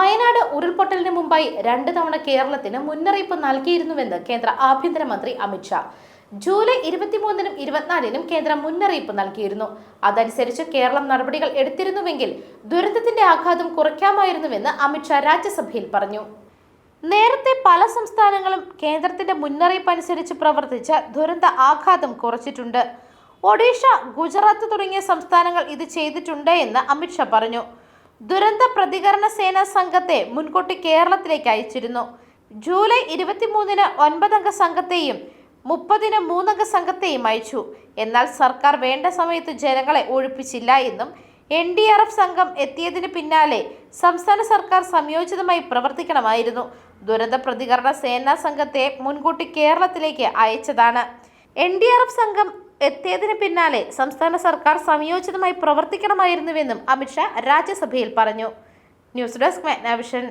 വയനാട് ഉരുൾപൊട്ടലിന് മുമ്പായി രണ്ട് തവണ കേരളത്തിന് മുന്നറിയിപ്പ് നൽകിയിരുന്നുവെന്ന് കേന്ദ്ര ആഭ്യന്തരമന്ത്രി അമിത്ഷാ ജൂലൈ ഇരുപത്തിമൂന്നിനും ഇരുപത്തിനാലിനും കേന്ദ്രം മുന്നറിയിപ്പ് നൽകിയിരുന്നു. അതനുസരിച്ച് കേരളം നടപടികൾ എടുത്തിരുന്നുവെങ്കിൽ ദുരന്തത്തിന്റെ ആഘാതം കുറയ്ക്കാമായിരുന്നുവെന്ന് അമിത്ഷാ രാജ്യസഭയിൽ പറഞ്ഞു. നേരത്തെ പല സംസ്ഥാനങ്ങളും കേന്ദ്രത്തിന്റെ മുന്നറിയിപ്പ് അനുസരിച്ച് പ്രവർത്തിച്ച് ദുരന്ത ആഘാതം കുറച്ചിട്ടുണ്ട്. ഒഡീഷ ഗുജറാത്ത് തുടങ്ങിയ സംസ്ഥാനങ്ങൾ ഇത് ചെയ്തിട്ടുണ്ട് എന്ന് അമിത്ഷാ പറഞ്ഞു. ദുരന്ത പ്രതികരണ സേനാ സംഘത്തെ മുൻകൂട്ടി കേരളത്തിലേക്ക് അയച്ചിരുന്നു. ജൂലൈ ഇരുപത്തിമൂന്നിന് ഒൻപതംഗ സംഘത്തെയും മുപ്പതിന് മൂന്നംഗ സംഘത്തെയും അയച്ചു. എന്നാൽ സർക്കാർ വേണ്ട സമയത്ത് ജനങ്ങളെ ഒഴിപ്പിച്ചില്ല എന്നും എൻ ഡി ആർ എഫ് സംഘം എത്തിയതിന് പിന്നാലെ സംസ്ഥാന സർക്കാർ സംയോജിതമായി പ്രവർത്തിക്കണമായിരുന്നു. ദുരന്ത പ്രതികരണ സേനാ സംഘത്തെ മുൻകൂട്ടി കേരളത്തിലേക്ക് അയച്ചതാണ്. എൻ ഡി ആർ എഫ് സംഘം എത്തിയതിന് പിന്നാലെ സംസ്ഥാന സർക്കാർ സംയോജിതമായി പ്രവർത്തിക്കണമായിരുന്നുവെന്നും അമിത്ഷാ രാജ്യസഭയിൽ പറഞ്ഞു. News desk Magnavision.